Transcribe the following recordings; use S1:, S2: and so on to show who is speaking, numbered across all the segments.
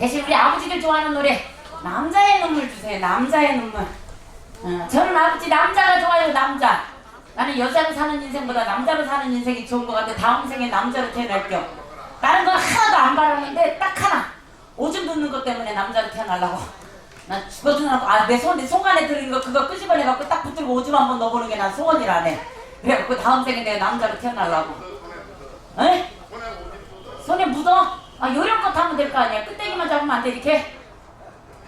S1: 대신 우리 아버지들 좋아하는 노래 남자의 눈물 주세요. 남자의 눈물. 어, 저는 아버지 남자가 좋아요. 남자. 나는 여자로 사는 인생보다 남자로 사는 인생이 좋은 것 같아. 다음 생에 남자로 태어날 겸. 다른 건 하나도 안 바라는데 딱 하나. 오줌 눕는 것 때문에 남자로 태어나려고. 난 죽어도 나고 아내 손에 손안에 들은 거 그거 끄집어내 갖고 딱 붙들고 오줌 한번 넣어보는 게 난 소원이라네. 그래갖고 다음 생에 내가 남자로 태어나려고. 에? 손에 묻어? 아 요령껏 하면 될 거 아니야. 끝대기만 잡으면 안 돼 이렇게.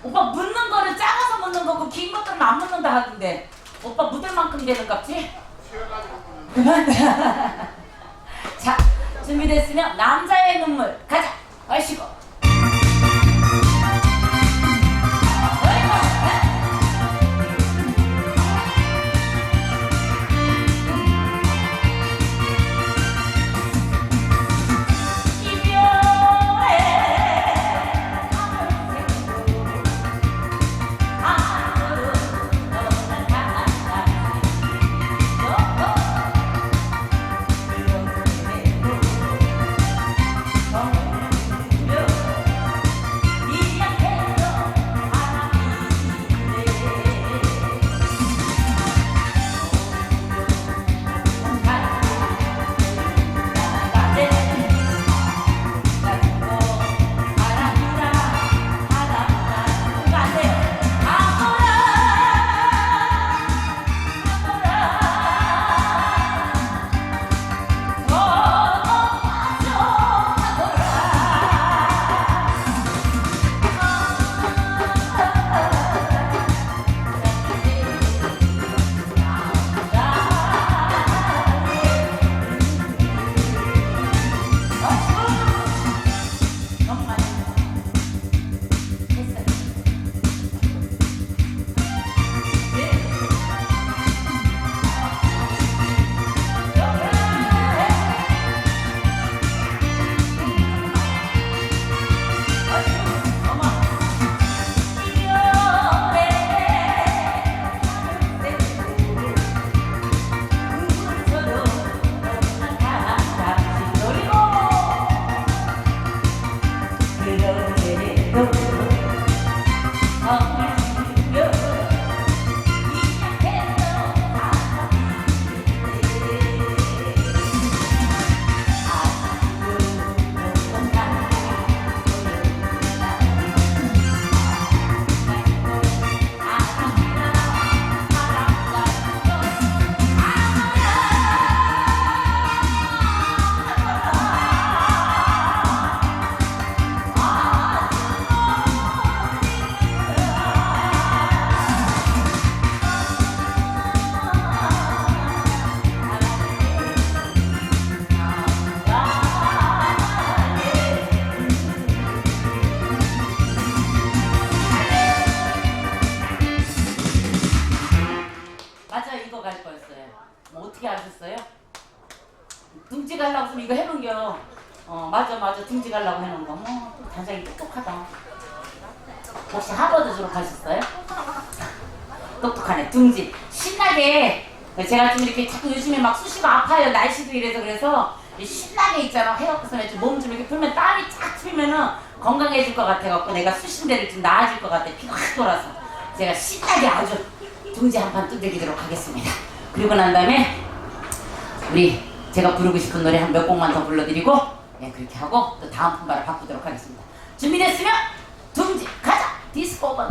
S1: 오빠 묻는 거는 작아서 묻는 거고 긴 것들은 안 묻는다 하던데. 오빠 묻을 만큼 되는 값지? 자 준비됐으면 남자의 눈물 가자. 얼씨구. 좀 이렇게 자꾸 요즘에 막 쑤시고 아파요. 날씨도 이래서 그래서 신나게 있잖아. 해갖고서 몸좀 이렇게 풀면 땀이 쫙 풀면은 건강해질 것 같아갖고 내가 쑤신 데를 좀 나아질 것 같아. 피가 확 돌아서. 제가 신나게 아주 둥지 한 판 두들기도록 하겠습니다. 그리고 난 다음에 우리 제가 부르고 싶은 노래 한 몇 곡만 더 불러드리고 예, 그렇게 하고 또 다음 품바를 바꾸도록 하겠습니다. 준비됐으면 둥지 가자! 디스코 번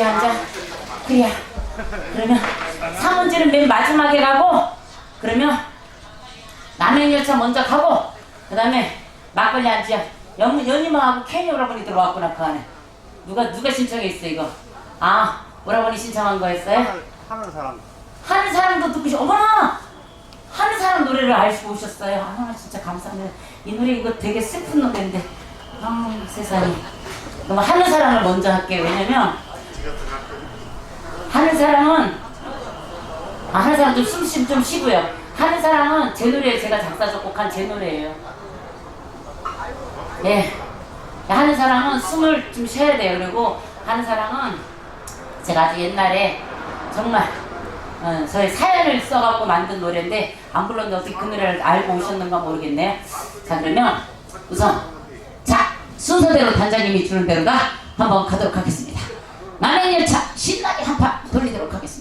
S1: 한
S2: 잔.
S1: 그래야. 그러면 사문지는 맨 마지막에 가고 그러면 남행열차 먼저 가고 그 다음에 막걸리 한 잔. 연, 연희망하고 케니 오라버니 들어왔구나 그 안에. 누가 누가 신청했어 이거? 아 오라버니 신청한 거였어요?
S2: 하는, 사람.
S1: 하는 사람도 듣고 싶 어머나 하는 사람 노래를 알고 오셨어요. 아 진짜 감사합니다. 이 노래 이거 되게 슬픈 노래인데 아 세상에 그럼 하는 사람을 먼저 할게요. 왜냐면 하는 사람은 아, 하는 사람 좀숨좀 좀 쉬고요. 하는 사람은 제 노래 제가 작사 작곡한 제 노래예요. 예. 하는 사람은 숨을 좀 쉬어야 돼요. 그리고 하는 사람은 제가 아주 옛날에 정말 어, 저의 사연을 써갖고 만든 노래인데 안 불렀는데 어떻게 그 노래를 알고 오셨는가 모르겠네요. 자 그러면 우선 자 순서대로 단장님이 주는 대로다 한번 가도록 하겠습니다. 남행열차 신나게 한판 돌리도록 하겠습니다.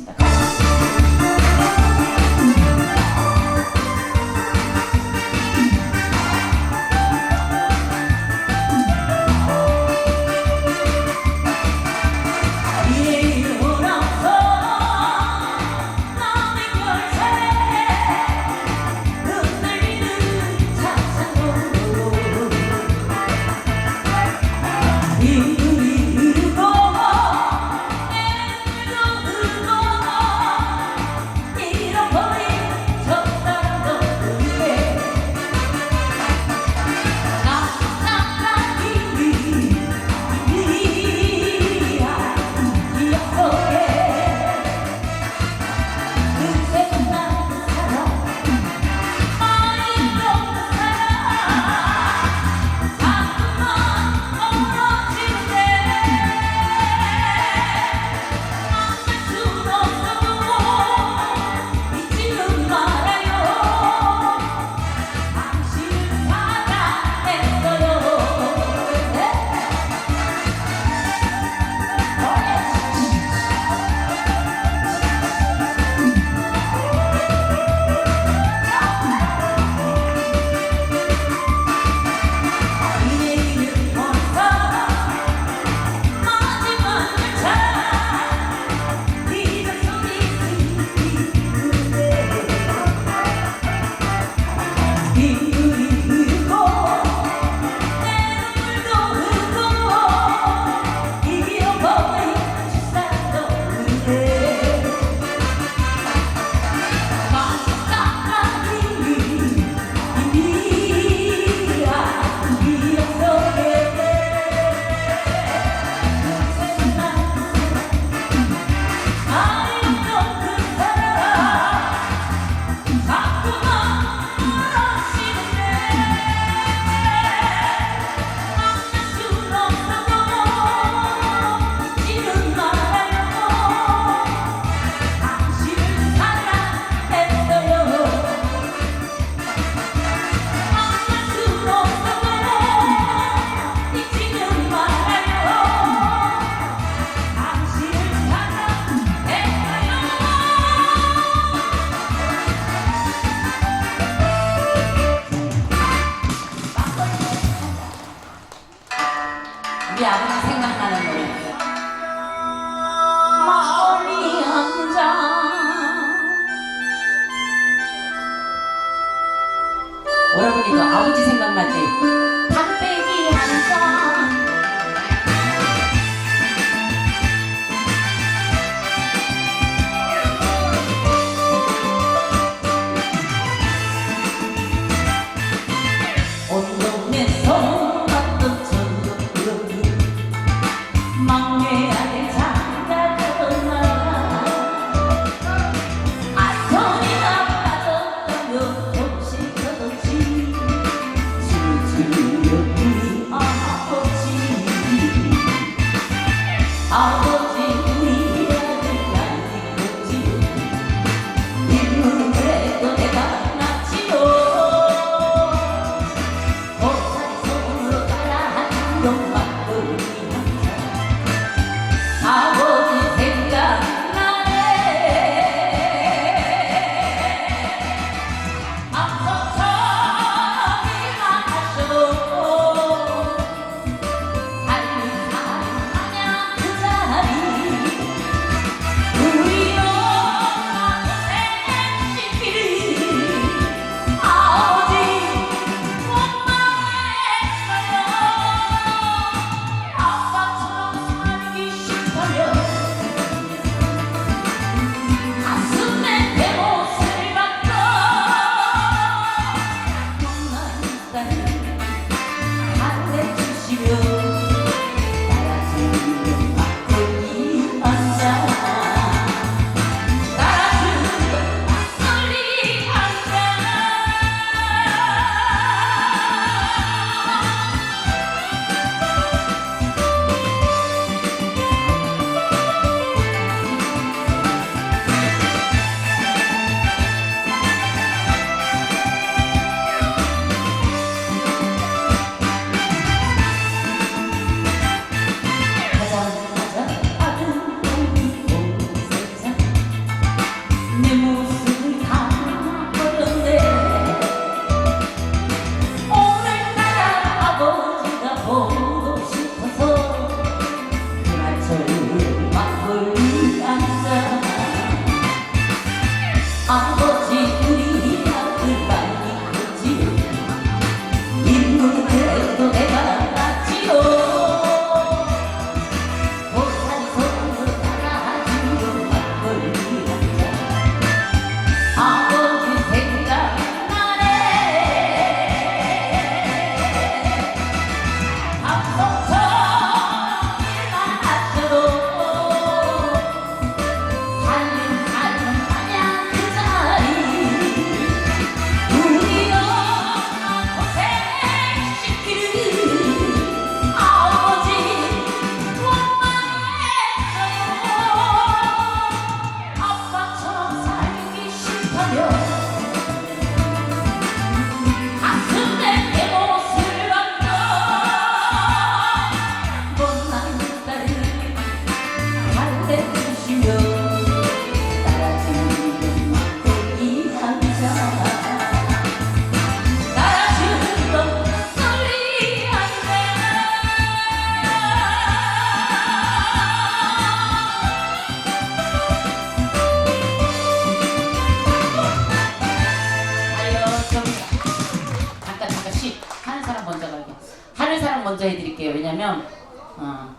S1: 어.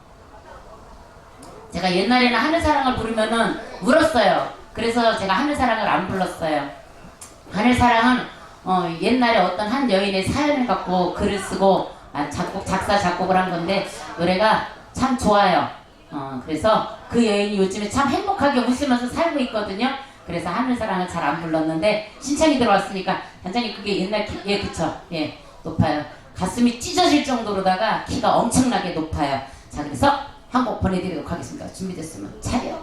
S1: 제가 옛날에는 하늘사랑을 부르면은 울었어요. 그래서 제가 하늘사랑을 안 불렀어요. 하늘사랑은 어, 옛날에 어떤 한 여인의 사연을 갖고 글을 쓰고 아, 작곡 작사 작곡을 한 건데 노래가 참 좋아요. 어, 그래서 그 여인이 요즘에 참 행복하게 웃으면서 살고 있거든요. 그래서 하늘사랑을 잘 안 불렀는데 신청이 들어왔으니까 단장님 그게 옛날 키, 예 그쵸 예 높아요. 가슴이 찢어질 정도로다가 키가 엄청나게 높아요. 자 그래서 한 곡 보내드리도록 하겠습니다. 준비됐으면 차려.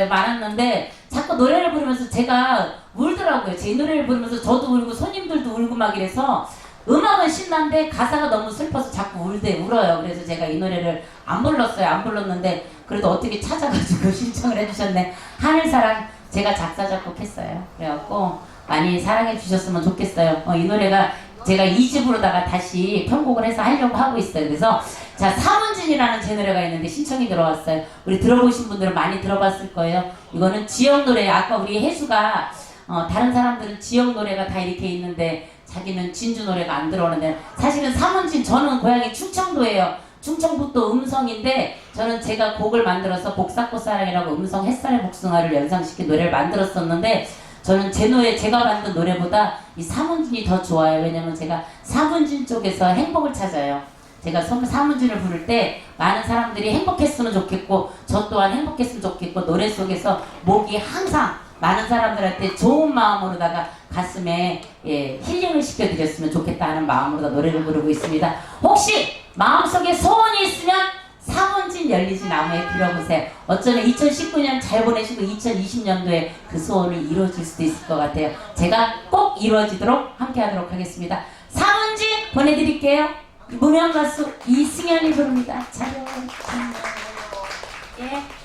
S1: 많았어요. 많았는데 자꾸 노래를 부르면서 제가 울더라고요. 제 노래를 부르면서 저도 울고 손님들도 울고 막 이래서 음악은 신난데 가사가 너무 슬퍼서 자꾸 울대 울어요. 그래서 제가 이 노래를 안 불렀어요. 안 불렀는데 그래도 어떻게 찾아가지고 신청을 해주셨네. 하늘사랑 제가 작사 작곡했어요. 그래갖고 많이 사랑해 주셨으면 좋겠어요. 어, 이 노래가 제가 2집으로다가 다시 편곡을 해서 하려고 하고 있어요. 그래서 자 사문진이라는 제 노래가 있는데 신청이 들어왔어요. 우리 들어보신 분들은 많이 들어봤을 거예요. 이거는 지역 노래. 아까 우리 혜수가 어, 다른 사람들은 지역 노래가 다 이렇게 있는데 자기는 진주 노래가 안 들어오는데 사실은 사문진 저는 고향이 충청도예요. 충청북도 음성인데 저는 제가 곡을 만들어서 복사꽃사랑이라고 음성 햇살의 복숭아를 연상시킨 노래를 만들었었는데 저는 제 노래 제가 만든 노래보다 이 사문진이 더 좋아요. 왜냐면 제가 사문진 쪽에서 행복을 찾아요. 제가 성- 사문진을 부를 때 많은 사람들이 행복했으면 좋겠고 저 또한 행복했으면 좋겠고 노래 속에서 목이 항상 많은 사람들한테 좋은 마음으로다가 가슴에 예, 힐링을 시켜드렸으면 좋겠다는 마음으로 노래를 부르고 있습니다. 혹시 마음속에 소원이 있으면 사문진 열리지 나무에 빌어보세요. 어쩌면 2019년 잘 보내시고 2020년도에 그 소원이 이루어질 수도 있을 것 같아요. 제가 꼭 이루어지도록 함께 하도록 하겠습니다. 사문진 보내드릴게요. 무명 가수 이승현이 부릅니다. 자요. 예.